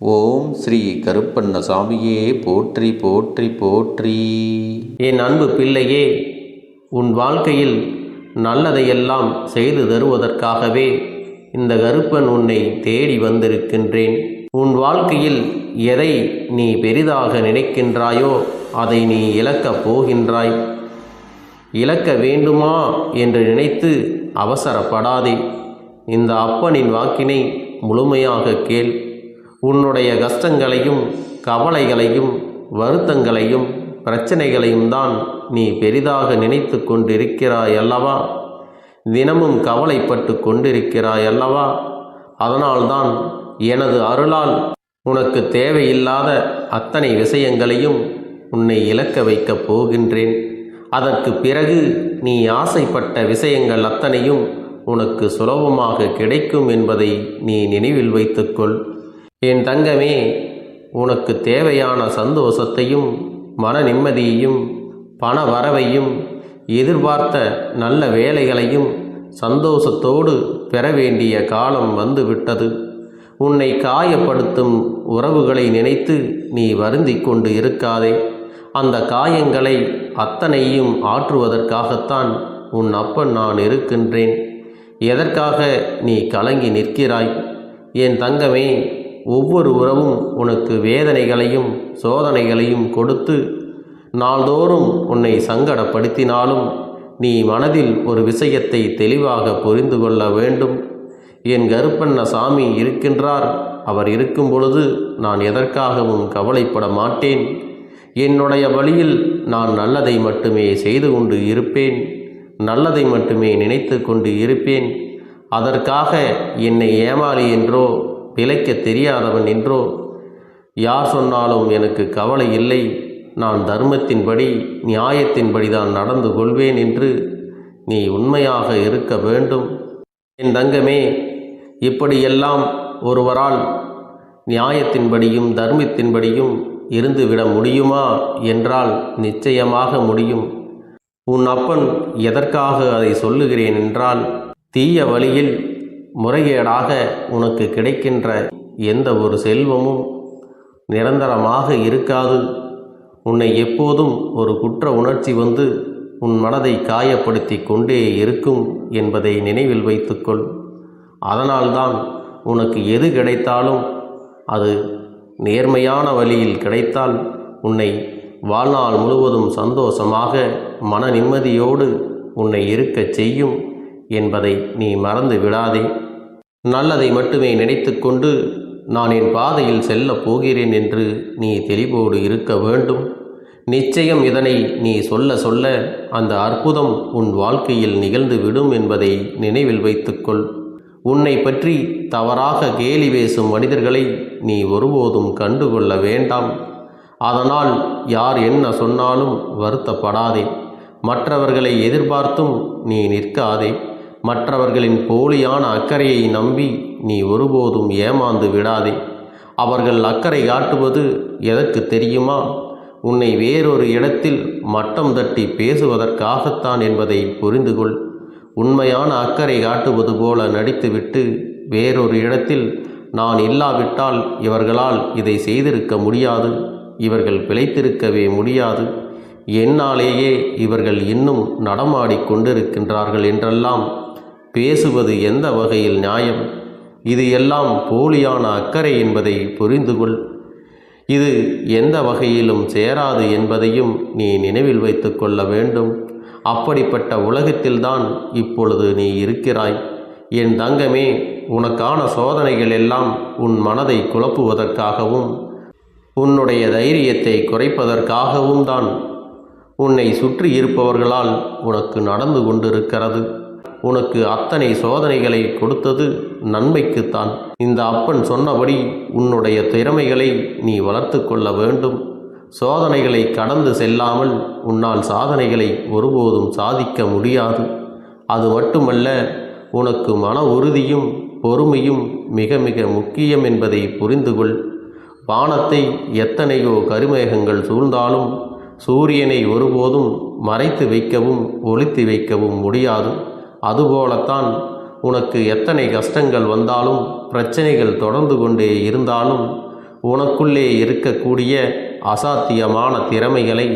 ஓம் ஸ்ரீ கருப்பண்ண சாமியே போற்றி போற்றி போற்றி. என் அன்பு பிள்ளையே உன் வாழ்க்கையில் நல்லதையெல்லாம் செய்து தருவதற்காகவே இந்த கருப்பன் உன்னை தேடி வந்திருக்கின்றேன். உன் வாழ்க்கையில் எதை நீ பெரிதாக நினைக்கின்றாயோ அதை நீ இழக்கப் போகின்றாய். இழக்க வேண்டுமா என்று நினைத்து அவசரப்படாதே. இந்த அப்பனின் வாக்கினை முழுமையாக கேள். உன்னுடைய கஷ்டங்களையும் கவலைகளையும் வருத்தங்களையும் பிரச்சனைகளையும் தான் நீ பெரிதாக நினைத்து கொண்டிருக்கிறாய் அல்லவா? தினமும் கவலைப்பட்டு கொண்டிருக்கிறாய் அல்லவா? அதனால்தான் எனது அருளால் உனக்கு தேவையில்லாத அத்தனை விஷயங்களையும் உன்னை இழக்க வைக்கப் போகின்றேன். அதற்கு பிறகு நீ ஆசைப்பட்ட விஷயங்கள் அத்தனையும் உனக்கு சுலபமாக கிடைக்கும் என்பதை நீ நினைவில் வைத்துக்கொள் என் தங்கமே உனக்கு தேவையான சந்தோஷத்தையும் மன நிம்மதியையும் பண வரவையும் எதிர்பார்த்த நல்ல வேலைகளையும் சந்தோஷத்தோடு பெற வேண்டிய காலம் வந்துவிட்டது. உன்னை காயப்படுத்தும் உறவுகளை நினைத்து நீ வருந்தி கொண்டு இருக்காதே. அந்த காயங்களை அத்தனையும் ஆற்றுவதற்காகத்தான் உன் அப்பன் நான் இருக்கின்றேன். எதற்காக நீ கலங்கி நிற்கிறாய்? என் தங்கமே ஒவ்வொரு உறவும் உனக்கு வேதனைகளையும் சோதனைகளையும் கொடுத்து நாள்தோறும் உன்னை சங்கடப்படுத்தினாலும் நீ மனதில் ஒரு விஷயத்தை தெளிவாக புரிந்து கொள்ள வேண்டும். என் கருப்பண்ண சாமி இருக்கின்றார். அவர் இருக்கும் பொழுது நான் எதற்காகவும் கவலைப்பட மாட்டேன். என்னுடைய வழியில் நான் நல்லதை மட்டுமே செய்து கொண்டு இருப்பேன். நல்லதை மட்டுமே நினைத்து கொண்டு இருப்பேன். அதற்காக என்னை ஏமாளி என்றோ பிழைக்க தெரியாதவன் என்றோ யார் சொன்னாலும் எனக்கு கவலை இல்லை. நான் தர்மத்தின்படி நியாயத்தின்படி தான் நடந்து கொள்வேன் என்று நீ உண்மையாக இருக்க வேண்டும். என் தங்கமே இப்படியெல்லாம் ஒருவரால் நியாயத்தின்படியும் தர்மத்தின்படியும் இருந்துவிட முடியுமா என்றால் நிச்சயமாக முடியும். உன் அப்பன் எதற்காக அதை சொல்லுகிறேன் என்றால் தீய வழியில் முறைகேடாக உனக்கு கிடைக்கின்ற எந்த ஒரு செல்வமும் நிரந்தரமாக இருக்காது. உன்னை எப்போதும் ஒரு குற்ற உணர்ச்சி வந்து உன் மனதை காயப்படுத்தி கொண்டே இருக்கும் என்பதை நினைவில் வைத்துக்கொள். அதனால்தான் உனக்கு எது கிடைத்தாலும் அது நேர்மையான வழியில் கிடைத்தால் உன்னை வாழ்நாள் முழுவதும் சந்தோஷமாக மன நிம்மதியோடு உன்னை இருக்கச் செய்யும் என்பதை நீ மறந்து விடாதே. நல்லதை மட்டுமே நினைத்துக்கொண்டு நான் என் பாதையில் செல்லப் போகிறேன் என்று நீ தெளிவோடு இருக்க வேண்டும். நிச்சயம் இதனை நீ சொல்ல சொல்ல அந்த அற்புதம் உன் வாழ்க்கையில் நிகழ்ந்து விடும் என்பதை நினைவில் வைத்துக்கொள். உன்னை பற்றி தவறாக கேலி பேசும் மனிதர்களை நீ ஒருபோதும் கண்டுகொள்ள வேண்டாம். அதனால் யார் என்ன சொன்னாலும் வருத்தப்படாதே. மற்றவர்களை எதிர்பார்த்தும் நீ நிற்காதே. மற்றவர்களின் போலியான அக்கறையை நம்பி நீ ஒருபோதும் ஏமாந்து விடாதே. அவர்கள் அக்கறை காட்டுவது எதற்கு தெரியுமா? உன்னை வேறொரு இடத்தில் மட்டம் தட்டி பேசுவதற்காகத்தான் என்பதை புரிந்து கொள் உண்மையான அக்கறை காட்டுவது போல நடித்துவிட்டு வேறொரு இடத்தில் நான் இல்லாவிட்டால் இவர்களால் இதை செய்திருக்க முடியாது. இவர்கள் பிழைத்திருக்கவே முடியாது. என்னாலேயே இவர்கள் இன்னும் நடமாடிக் கொண்டிருக்கின்றார்கள் என்றெல்லாம் பேசுவது எந்த வகையில் நியாயம்? இது எல்லாம் போலியான அக்கறை என்பதை புரிந்து கொள். இது எந்த வகையிலும் சேராது என்பதையும் நீ நினைவில் வைத்து கொள்ள வேண்டும். அப்படிப்பட்ட உலகத்தில்தான் இப்பொழுது நீ இருக்கிறாய். என் தங்கமே உனக்கான சோதனைகள் எல்லாம் உன் மனதை குழப்புவதற்காகவும் உன்னுடைய தைரியத்தை குறைப்பதற்காகவும் தான் உன்னை சுற்றி இருப்பவர்களால் உனக்கு நடந்து கொண்டிருக்கிறது. உனக்கு அத்தனை சோதனைகளை கொடுத்தது நன்மைக்குத்தான். இந்த அப்பன் சொன்னபடி உன்னுடைய திறமைகளை நீ வளர்த்து கொள்ள வேண்டும். சோதனைகளை கடந்து செல்லாமல் உன்னால் சாதனைகளை ஒருபோதும் சாதிக்க முடியாது. அது மட்டுமல்ல உனக்கு மன உறுதியும் பொறுமையும் மிக மிக முக்கியம் என்பதை புரிந்து கொள் வானத்தை எத்தனையோ கருமேகங்கள் சூழ்ந்தாலும் சூரியனை ஒருபோதும் மறைத்து வைக்கவும் ஒளித்து வைக்கவும் முடியாது. அதுபோலத்தான் உனக்கு எத்தனை கஷ்டங்கள் வந்தாலும் பிரச்சனைகள் தொடர்ந்து கொண்டே இருந்தாலும் உனக்குள்ளே இருக்கக்கூடிய அசாத்தியமான திறமைகளை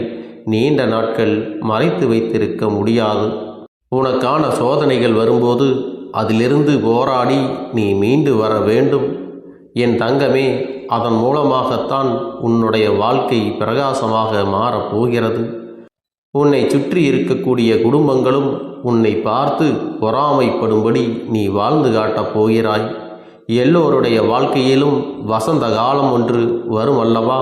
நீண்ட நாட்கள் மறைத்து வைத்திருக்க முடியாது. உனக்கான சோதனைகள் வரும்போது அதிலிருந்து போராடி நீ மீண்டு வர வேண்டும். என் தங்கமே அதன் மூலமாகத்தான் உன்னுடைய வாழ்க்கை பிரகாசமாக மாறப் போகிறது உன்னை சுற்றி இருக்கக்கூடிய குடும்பங்களும் உன்னை பார்த்து பொறாமைப்படும்படி நீ வாழ்ந்து காட்டப் போகிறாய். எல்லோருடைய வாழ்க்கையிலும் வசந்த காலம் ஒன்று வரும் அல்லவா?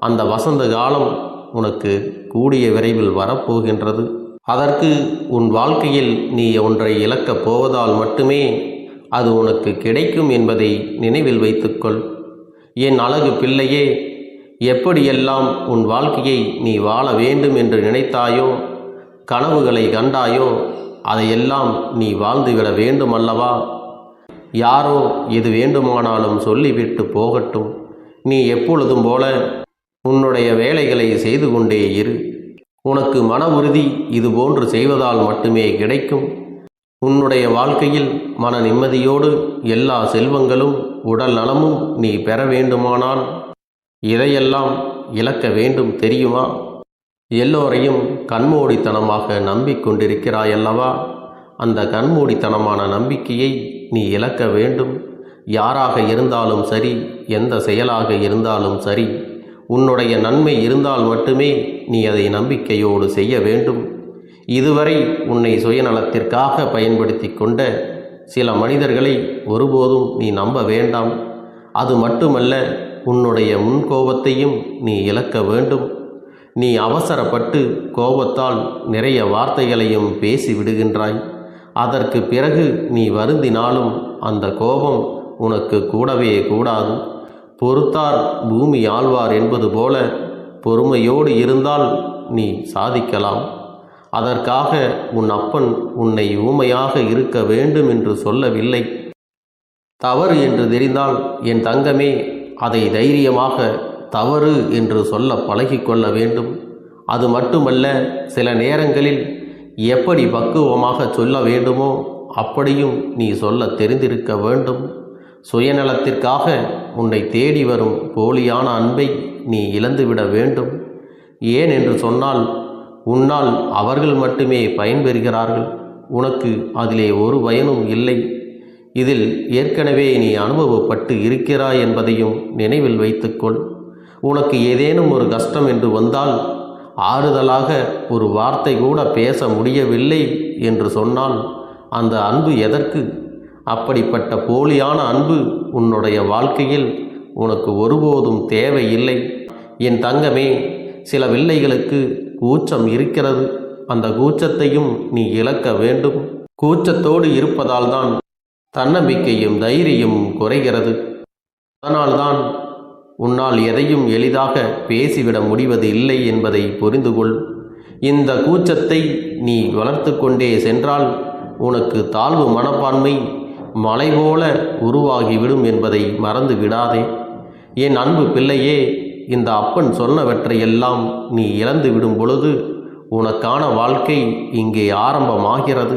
அந்த வசந்த காலம் உனக்கு கூடிய விரைவில் வரப்போகின்றது. அதற்கு உன் வாழ்க்கையில் நீ ஒன்றை இழக்கப் போவதால் மட்டுமே அது உனக்கு கிடைக்கும் என்பதை நினைவில் வைத்துக்கொள். என் அழகு பிள்ளையே எப்படியெல்லாம் உன் வாழ்க்கையை நீ வாழ வேண்டும் என்று நினைத்தாயோ கனவுகளை கண்டாயோ அதையெல்லாம் நீ வாழ்ந்துவிட வேண்டும் அல்லவா யாரோ எது வேண்டுமானாலும் சொல்லிவிட்டு போகட்டும். நீ எப்பொழுதும் போல உன்னுடைய வேலைகளை செய்து கொண்டே இரு. உனக்கு மன உறுதி இதுபோன்று செய்வதால் மட்டுமே கிடைக்கும். உன்னுடைய வாழ்க்கையில் மன நிம்மதியோடு எல்லா செல்வங்களும் உடல் நலமும் நீ பெற வேண்டுமானால் இதையெல்லாம் இழக்க வேண்டும் தெரியுமா? எல்லோரையும் கண்மூடித்தனமாக நம்பிக்கொண்டிருக்கிறாயல்லவா? அந்த கண்மூடித்தனமான நம்பிக்கையை நீ இழக்க வேண்டும். யாராக இருந்தாலும் சரி எந்த செயலாக இருந்தாலும் சரி உன்னுடைய நன்மை இருந்தால் மட்டுமே நீ அதை நம்பிக்கையோடு செய்ய வேண்டும். இதுவரை உன்னை சுயநலத்திற்காக பயன்படுத்தி கொண்ட சில மனிதர்களை ஒருபோதும் நீ நம்ப வேண்டாம். அது மட்டுமல்ல உன்னுடைய முன்கோபத்தையும் நீ இழக்க வேண்டும். நீ அவசரப்பட்டு கோபத்தால் நிறைய வார்த்தைகளையும் பேசி விடுகின்றாய். அதற்கு பிறகு நீ வருந்தினாலும் அந்த கோபம் உனக்கு கூடவே கூடாது. பொறுத்தார் பூமி ஆழ்வார் என்பது போல பொறுமையோடு இருந்தால் நீ சாதிக்கலாம். அதற்காக உன் அப்பன் உன்னை ஊமையாக இருக்க வேண்டும் என்று சொல்லவில்லை. தவறு என்று தெரிந்தால் என் தங்கமே அதை தைரியமாக தவறு என்று சொல்ல பழகிக்கொள்ள வேண்டும். அது மட்டுமல்ல சில நேரங்களில் எப்படி பக்குவமாக சொல்ல வேண்டுமோ அப்படியும் நீ சொல்ல தெரிந்திருக்க வேண்டும். சுயநலத்திற்காக உன்னை தேடி வரும் போலியான அன்பை நீ இழந்துவிட வேண்டும். ஏன் என்று சொன்னால் உன்னால் அவர்கள் மட்டுமே பயன்பெறுகிறார்கள். உனக்கு அதிலே ஒரு பயனும் இல்லை. இதில் ஏற்கனவே நீ அனுபவப்பட்டு இருக்கிறாய் என்பதையும் நினைவில் வைத்துக்கொள். உனக்கு ஏதேனும் ஒரு கஷ்டம் என்று வந்தால் ஆறுதலாக ஒரு வார்த்தை கூட பேச முடியவில்லை என்று சொன்னால் அந்த அன்பு எதற்கு? அப்படிப்பட்ட போலியான அன்பு உன்னுடைய வாழ்க்கையில் உனக்கு ஒருபோதும் தேவையில்லை. என் தங்கமே சில வில்லைகளுக்கு கூச்சம் இருக்கிறது. அந்த கூச்சத்தையும் நீ இழக்க வேண்டும். கூச்சத்தோடு இருப்பதால்தான் தன்னம்பிக்கையும் தைரியமும் குறைகிறது. அதனால்தான் உன்னால் எதையும் எளிதாக பேசிவிட முடிவது இல்லை என்பதை புரிந்து கொள். இந்த கூச்சத்தை நீ வளர்த்து கொண்டே சென்றால் உனக்கு தாழ்வு மனப்பான்மை மலை போல உருவாகிவிடும் என்பதை மறந்து விடாதே. என் அன்பு பிள்ளையே இந்த அப்பன் சொன்னவற்றையெல்லாம் நீ இழந்து விடும் பொழுது உனக்கான வாழ்க்கை இங்கே ஆரம்பமாகிறது.